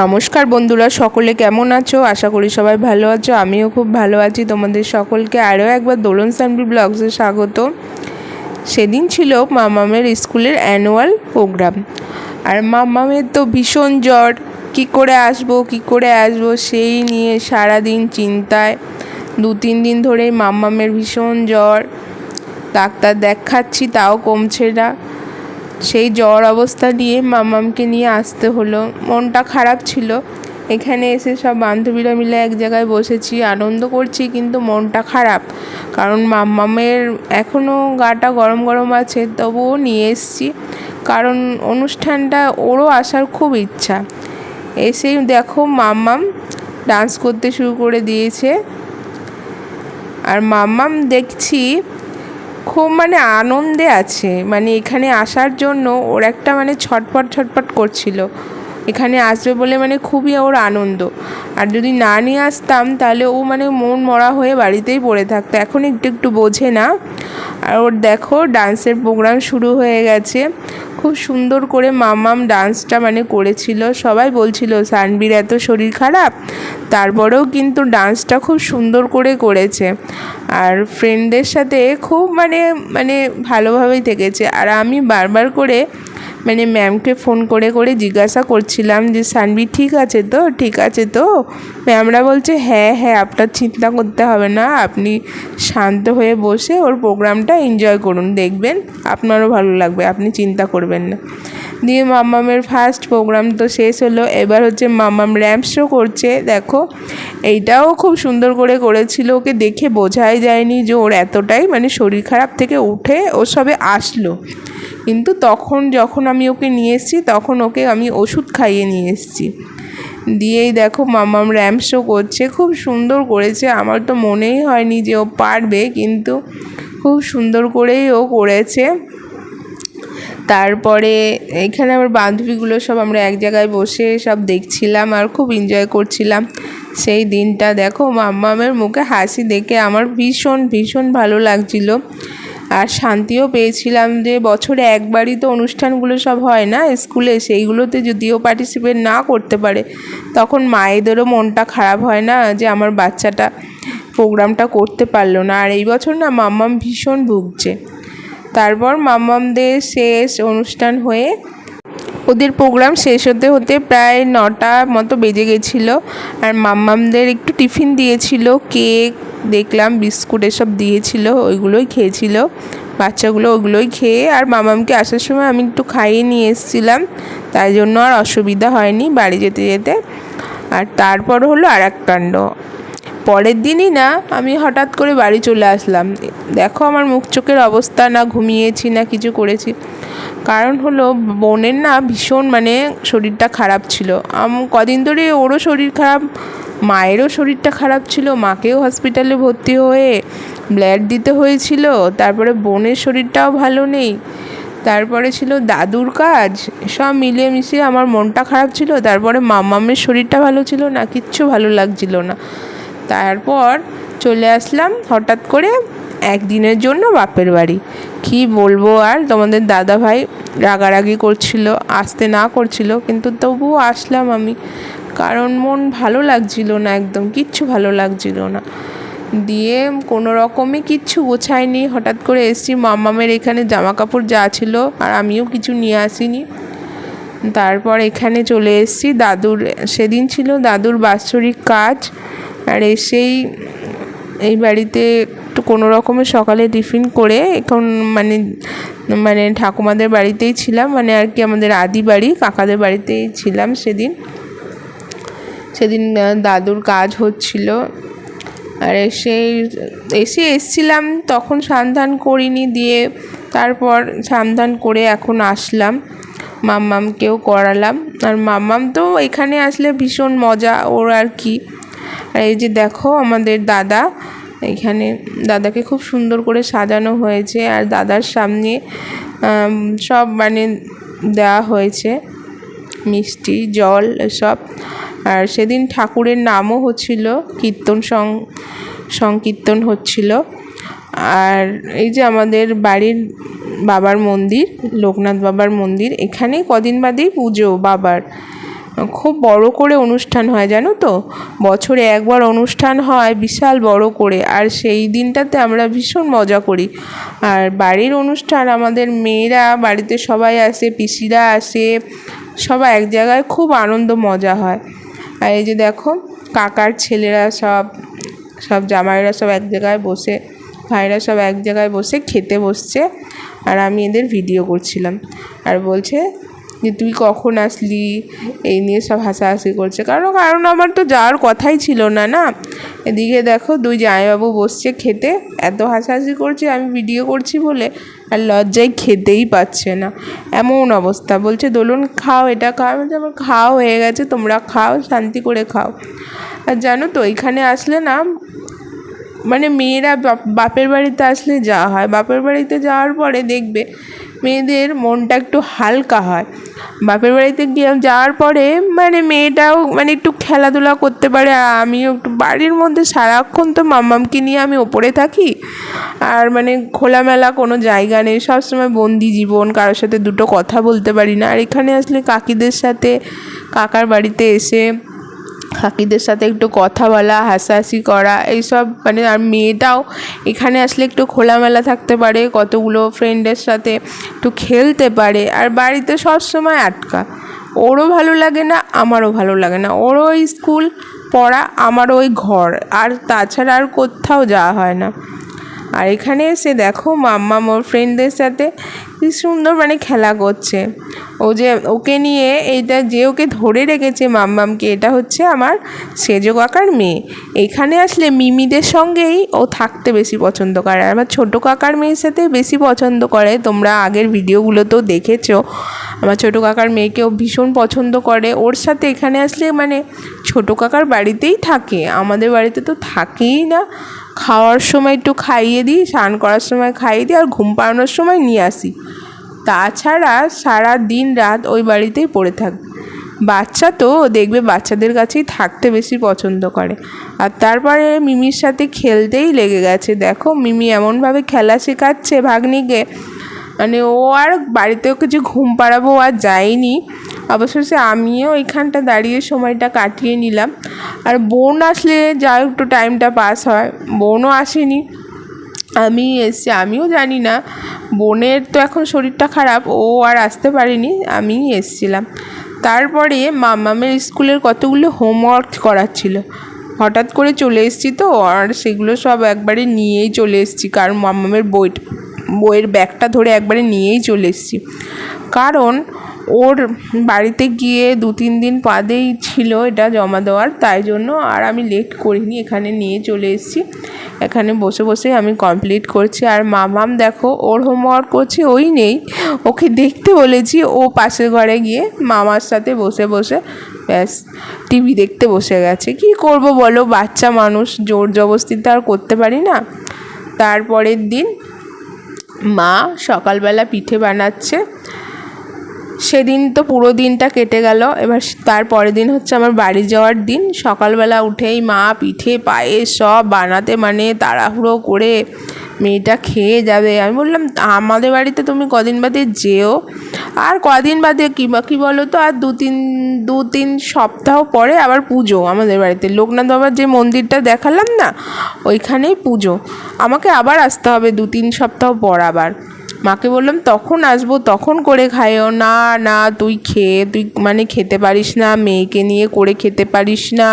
নমস্কার বন্ধুরা, সকলে কেমন আছো? আশা করি সবাই ভালো আছো, আমিও খুব ভালো আছি। তোমাদের সকলকে আরও একবার দোলন সানবি ব্লগসে স্বাগত সেদিন ছিল মামামের স্কুলের অ্যানুয়াল প্রোগ্রাম। আর মামামের তো ভীষণ জ্বর। কি করে আসব, কি করে আসব, সেই নিয়ে সারা দিন চিন্তায়। দু, তিন দিন ধরেই মামামের ভীষণ জ্বর। ডাক্তার দেখাচ্ছি, তাও কমছে না। সেই জ্বর অবস্থা নিয়ে মামামকে নিয়ে আসতে হলো। মনটা খারাপ ছিল। এখানে এসে সব বান্ধবীরা মিলে এক জায়গায় বসেছি, আনন্দ করছি, কিন্তু মনটা খারাপ। কারণ মাম্মামের এখনও গাটা গরম গরম আছে, তবুও নিয়ে এসছি। কারণ অনুষ্ঠানটা ওরও আসার খুব ইচ্ছা। এসেই দেখো মাম্মাম ডান্স করতে শুরু করে দিয়েছে। আর মাম্মাম দেখছি খুব মানে আনন্দে আছে। মানে এখানে আসার জন্য ওর একটা মানে ছটপট ছটপট করছিল। এখানে আসবে বলে মানে খুবই ওর আনন্দ। আর যদি না নিয়ে আসতাম, তাহলে ও মানে মন মরা হয়ে বাড়িতেই পড়ে থাকতো। এখন একটু একটু বোঝে না। আর ওর দেখো, ডান্সের প্রোগ্রাম শুরু হয়ে গেছে। খুব সুন্দর করে মামাম ডান্সটা মানে করেছিল। সবাই বলছিল, সানবির এত শরীর খারাপ? তারপরেও কিন্তু ডান্সটা খুব সুন্দর করে করেছে। আর ফ্রেন্ডদের সাথে খুব মানে মানে ভালোভাবেই থেকেছে। আর আমি বারবার করে মানে ম্যামকে ফোন করে করে জিজ্ঞাসা করছিলাম যে সানবি ঠিক আছে তো? ঠিক আছে তো? ম্যামরা বলছে হ্যাঁ হ্যাঁ আপনার চিন্তা করতে হবে না। আপনি শান্ত হয়ে বসে ওর প্রোগ্রামটা এনজয় করুন। দেখবেন আপনারও ভালো লাগবে। আপনি চিন্তা করবেন না। দিয়ে মাম্মামের ফার্স্ট প্রোগ্রাম তো শেষ হলো। এবার হচ্ছে মাম্মাম র্যাম্প শো করছে। দেখো, এইটাও খুব সুন্দর করে করেছিল। ওকে দেখে বোঝাই যায়নি যে ওর এতটাই মানে শরীর খারাপ থেকে উঠে ও সবে আসলো। কিন্তু তখন যখন আমি ওকে নিয়ে এসেছি, তখন ওকে আমি ওষুধ খাইয়ে নিয়ে এসেছি। দিয়েই দেখো মামাম র্যাম্প শো করছে। খুব সুন্দর করেছে। আমার তো মনেই হয়নি যে ও পারবে, কিন্তু খুব সুন্দর করেই ও করেছে। তারপরে এখানে আমার বান্ধবীগুলো সব আমরা এক জায়গায় বসে সব দেখছিলাম আর খুব এনজয় করছিলাম। সেই দিনটা দেখো মাম্মামের মুখে হাসি দেখে আমার ভীষণ ভীষণ ভালো লাগছিল। আর শান্তিও পেয়েছিলাম যে বছরে একবারই তো অনুষ্ঠানগুলো সব হয় না স্কুলে, সেইগুলোতে যদিও পার্টিসিপেট না করতে পারে, তখন মায়েদেরও মনটা খারাপ হয় না যে আমার বাচ্চাটা প্রোগ্রামটা করতে পারল না। আর এই বছর না মাম্মাম ভীষণ ভুগছে। তারপর মাম্মামদের শেষ অনুষ্ঠান হয়ে ওদের প্রোগ্রাম শেষ হতে হতে প্রায় নটা মতো বেজে গেছিল। আর মাম্মামদের একটু টিফিন দিয়েছিল, কেক দেখলাম, বিস্কুট এসব দিয়েছিল, ওইগুলোই খেয়েছিল। বাচ্চাগুলো ওগুলোই খেয়ে আর মামামকে আসার সময় আমি একটু খাইয়ে নিয়ে এসেছিলাম। তাই জন্য আর অসুবিধা হয়নি বাড়ি যেতে যেতে। আর তারপর হলো আর এক কাণ্ড। পরের দিনই না, আমি হঠাৎ করে বাড়ি চলে আসলাম। দেখো আমার মুখ চোখের অবস্থা, না ঘুমিয়েছি, না কিছু করেছি। কারণ হলো, বোনের না ভীষণ মানে শরীরটা খারাপ ছিল। আম, কদিন ধরে ওরও শরীর খারাপ, মায়েরও শরীরটা খারাপ ছিল, মাকেও হসপিটালে ভর্তি হয়ে ব্লাড দিতে হয়েছিল, তারপরে বোনের শরীরটাও ভালো নেই, তারপরে ছিল দাদুর কাজ, সব মিলিয়ে মিশিয়ে আমার মনটা খারাপ ছিল, তারপরে মামামের শরীরটা ভালো ছিল না, কিচ্ছু ভালো লাগছিল না। তারপর চলে আসলাম হঠাৎ করে একদিনের জন্য বাপের বাড়ি। কি বলব আর, তোমাদের দাদা ভাই রাগারাগি করছিল, আসতে না করছিল, কিন্তু তবুও আসলাম আমি। কারণ মন ভালো লাগছিল না একদম, কিচ্ছু ভালো লাগছিল না। দিয়ে কোনো রকমে কিচ্ছু গোছায়নি হঠাৎ করে এসছি মামামের এখানে জামা কাপড় যা ছিল আর আমিও কিছু নিয়ে আসিনি। তারপর এখানে চলে এসেছি, দাদুর, সেদিন ছিল দাদুর বাৎসরিক কাজ। আর এসেই এই বাড়িতে একটু কোনো রকমে সকালে টিফিন করে এখন মানে মানে ঠাকুমাদের বাড়িতেই ছিলাম মানে আর কি আমাদের আদি বাড়ি, কাকাদের বাড়িতেই ছিলাম সেদিন। সেদিন দাদুর কাজ হচ্ছিল। আর এসে এসে এসছিলাম, তখন সান্ধান করিনি দিয়ে তারপর সান্ধান করে এখন আসলাম। মাম্মামকেও করালাম। আর মাম্মাম তো এখানে আসলে ভীষণ মজা ওর আর কি। আর এই যে দেখো আমাদের দাদা, এখানে দাদাকে খুব সুন্দর করে সাজানো হয়েছে আর দাদার সামনে সব মানে দেওয়া হয়েছে, মিষ্টি, জল এসব আর সেদিন ঠাকুরের নামও হচ্ছিল, কীর্তন সং, সংকীর্তন হচ্ছিল। আর এই যে আমাদের বাড়ির বাবার মন্দির, লোকনাথ বাবার মন্দির এখানে কদিন বাদেই পুজো বাবার। খুব বড় করে অনুষ্ঠান হয়, জানো তো? বছরে একবার অনুষ্ঠান হয়, বিশাল বড় করে। আর সেই দিনটাতে আমরা ভীষণ মজা করি। আর বাড়ির অনুষ্ঠান আমাদের মেয়েরা, বাড়িতে সবাই আসে, পিসিরা আসে, সবাই এক জায়গায় খুব আনন্দ, মজা হয়। আর এই যে দেখো, কাকার ছেলেরা সব সব জামাইরা সব এক জায়গায় বসে, ভাইরা সব এক জায়গায় বসে খেতে বসছে। আর আমি এদের ভিডিও করছিলাম। আর বলছে যে তুই কখন আসলি, এই নিয়ে সব হাসাহাসি করছে। কারণ কারণ আমার তো যাওয়ার কথাই ছিল না না? এদিকে দেখো, দুই জামাইবাবু বসছে খেতে। এত হাসাহাসি করছে, আমি ভিডিও করছি বলে আর লজ্জায় খেতেই পাচ্ছে না। এমন অবস্থা। বলছে, দোলন, খাও এটা, খাও। আমি আমার খাওয়া হয়ে গেছে, তোমরা খাও, শান্তি করে খাও। আর জানো তো, এখানে আসলে না মানে মেয়েরা বাপ- বাপের বাড়িতে আসলে যাওয়া হয়। বাপের বাড়িতে যাওয়ার পরে দেখবে মেয়েদের মনটা একটু হালকা হয়। বাপের বাড়িতে গিয়ে যাওয়ার পরে মানে মেয়েটাও মানে একটু খেলাধুলা করতে পারে, আর আমিও একটু বাড়ির মধ্যে সারাক্ষণ তো মাম্মামকে নিয়ে আমি ওপরে থাকি। আর মানে খোলামেলা কোনো জায়গা নেই, সবসময় বন্দি জীবন, কারোর সাথে দুটো কথা বলতে পারি না। আর এখানে আসলে কাকিদের সাথে কাকার বাড়িতে এসে কাকিদের সাথে একটু কথা বলা, হাসাহাসি করা, এইসব মানে আর মেয়েটাও এখানে আসলে একটু খোলামেলা থাকতে পারে, কতগুলো ফ্রেন্ডের সাথে একটু খেলতে পারে। আর বাড়িতে সব সময় আটকা। ওরও ভালো লাগে না, আমারও ভালো লাগে না। ওরও ওই স্কুল পড়া, আমারও ওই ঘর। আর তাছাড়া আর কোথাও যাওয়া হয় না। আর এখানে এসে দেখো মাম্মা, মোর ফ্রেন্ডদের সাথে কি সুন্দর মানে খেলা করছে। ও যে ওকে নিয়ে এইটা যে ওকে ধরে রেখেছে মামমামকে, এটা হচ্ছে আমার সেজো কাকার মেয়ে। এখানে আসলে মিমিদের সঙ্গেই ও থাকতে বেশি পছন্দ করে। আমার ছোটো কাকার মেয়ের সাথে বেশি পছন্দ করে। তোমরা আগের ভিডিওগুলোতেও দেখেছ। আমার ছোটো কাকার মেয়েকেও ভীষণ পছন্দ করে। ওর সাথে এখানে আসলে মানে ছোটো কাকার বাড়িতেই থাকে। আমাদের বাড়িতে তো থাকেই না। খাওয়ার সময় একটু খাইয়ে দিই, স্নান করার সময় খাইয়ে দিই, আর ঘুম পাড়ানোর সময় নিয়ে আসি। তাছাড়া সারা দিন রাত ওই বাড়িতেই পড়ে থাকবে বাচ্চা তো দেখবে বাচ্চাদের কাছেই থাকতে বেশি পছন্দ করে। আর তারপরে মিমির সাথে খেলতেই লেগে গেছে। দেখো মিমি এমনভাবে খেলা শেখাচ্ছে ভাগ্নিকে। মানে ও আর বাড়িতে ওকে যে ঘুম পাড়াবো আর যায়নি। অবশেষে আমিও এখানটা দাঁড়িয়ে সময়টা কাটিয়ে নিলাম। আর বোন আসলে যা একটু টাইমটা পাস হয়। বোনও আসেনি। আমি এসছি, আমিও জানি না। বোনের তো এখন শরীরটা খারাপ, ও আর আসতে পারেনি, আমিই এসছিলাম। তারপরে মামামের স্কুলের কতগুলো হোমওয়ার্ক করার ছিল হঠাৎ করে চলে এসেছি তো, আর সেগুলো সব একবারে নিয়েই চলে এসেছি, কারণ মামামের বই, বইয়ের ব্যাগটা ধরে একবারে নিয়েই চলে এসেছি। কারণ ওর বাড়িতে গিয়ে দু তিন দিন বাদেই ছিল এটা জমা দেওয়ার, তাই জন্য আর আমি লেট করিনি, এখানে নিয়ে চলে এসেছি। এখানে বসে বসে আমি কমপ্লিট করছি। আর মামাম দেখো, ওর হোমওয়ার্ক করছে, ওই নেই। ওকে দেখতে বলেছি, ও পাশের ঘরে গিয়ে মামার সাথে বসে বসে, ব্যাস টিভি দেখতে বসে গেছে। কি করব বলো, বাচ্চা মানুষ, জোর জবস্তিতে আর করতে পারি না। তারপরের দিন মা সকালবেলা পিঠে বানাচ্ছে সেদিন তো পুরো দিনটা কেটে গেল। এবার তার পরের দিন হচ্ছে আমার বাড়ি যাওয়ার দিন। সকালবেলা উঠেই মা, পিঠে পায়েস সব বানাতে মানে তাড়াহুড়ো করে মেয়েটা খেয়ে যাবে। আমি বললাম, আমাদের বাড়িতে তুমি কদিন বাদে যেও? আর কদিন বাদে কী বা, কী বলো তো আর দু তিন দু তিন সপ্তাহ পরে আবার পুজো আমাদের বাড়িতে। লোকনাথ বাবার যে মন্দিরটা দেখালাম না, ওইখানেই পুজো। আমাকে আবার আসতে হবে দু তিন সপ্তাহ পর আবার। মাকে বললাম তখন আসব তখন করে খাইও। না না তুই খেয়ে তুই মানে খেতে পারিস না মেয়েকে নিয়ে করে খেতে পারিস না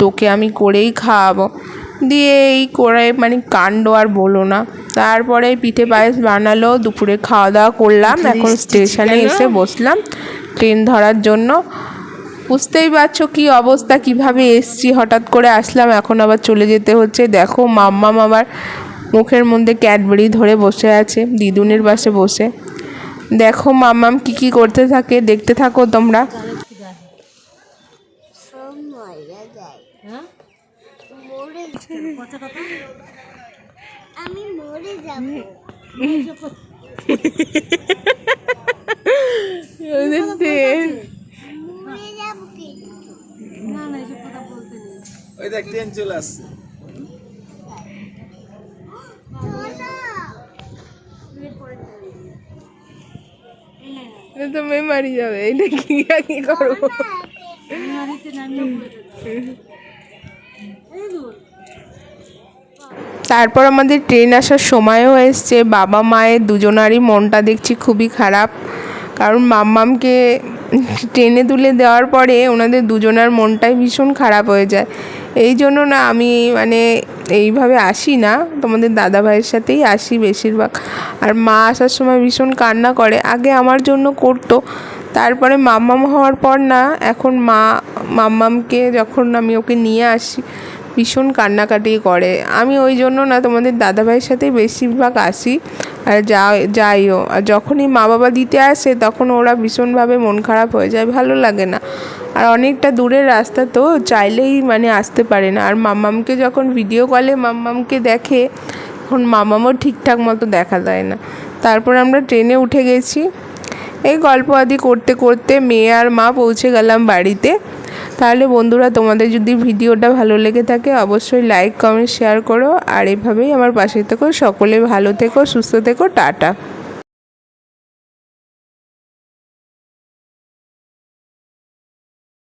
তোকে আমি করেই খাওয়াবো। দিয়ে এই করে মানে কাণ্ড আর বলো না। তারপরে পিঠে পায়েস বানালো দুপুরে খাওয়া দাওয়া করলাম এখন স্টেশনে এসে বসলাম ট্রেন ধরার জন্য। বুঝতেই পারছ কি অবস্থা কীভাবে এসছি? হঠাৎ করে আসলাম এখন আবার চলে যেতে হচ্ছে। দেখো মাম্মাম আবার মুখের মধ্যে ক্যাডবেরি ধরে বসে আছে দিদুনের পাশে বসে। দেখো মামাম কি কি করতে থাকে দেখতে থাকো তোমরা। ওই দেখ চলে আসছে। এটা tomé মেমারি যাবে এটা কি কি করব তারপর আমাদের ট্রেন আসার সময়ও এসছে বাবা মায়ের দুজনারই মনটা দেখছি খুবই খারাপ। কারণ মাম্মামকে ট্রেনে তুলে দেওয়ার পরে ওনাদের দুজনার মনটাই ভীষণ খারাপ হয়ে যায়। এই জন্য না আমি মানে এইভাবে আসি না, তোমাদের দাদা ভাইয়ের সাথেই আসি বেশিরভাগ। আর মা আসার সময় ভীষণ কান্না করে, আগে আমার জন্য করতো, তারপরে মাম্মাম হওয়ার পর না এখন মা, মাম্মামকে যখন আমি ওকে নিয়ে আসি ভীষণ কান্নাকাটি করে। আমি ওই জন্য না তোমাদের দাদাভাইয়ের সাথেই বেশিরভাগ আসি আর যা যাইও। আর যখনই মা বাবা দিতে আসে তখন ওরা ভীষণভাবে মন খারাপ হয়ে যায়, ভালো লাগে না। আর অনেকটা দূরের রাস্তা তো, চাইলেই মানে আসতে পারে না। আর মাম্মামকে যখন ভিডিও কলে মাম্মামকে দেখে, তখন মাম্মামও ঠিকঠাক মতো দেখা যায় না। তারপর আমরা ট্রেনে উঠে গেছি। এই গল্প আদি করতে করতে মেয়ে আর মা পৌঁছে গেলাম বাড়িতে। তাহলে বন্ধুরা, তোমাদের যদি ভিডিওটা ভালো লেগে থাকে, অবশ্যই লাইক কমেন্ট শেয়ার করো। আর এভাবেই আমার পাশে থেকো। সকলে ভালো থেকো, সুস্থ থেকো। টাটা।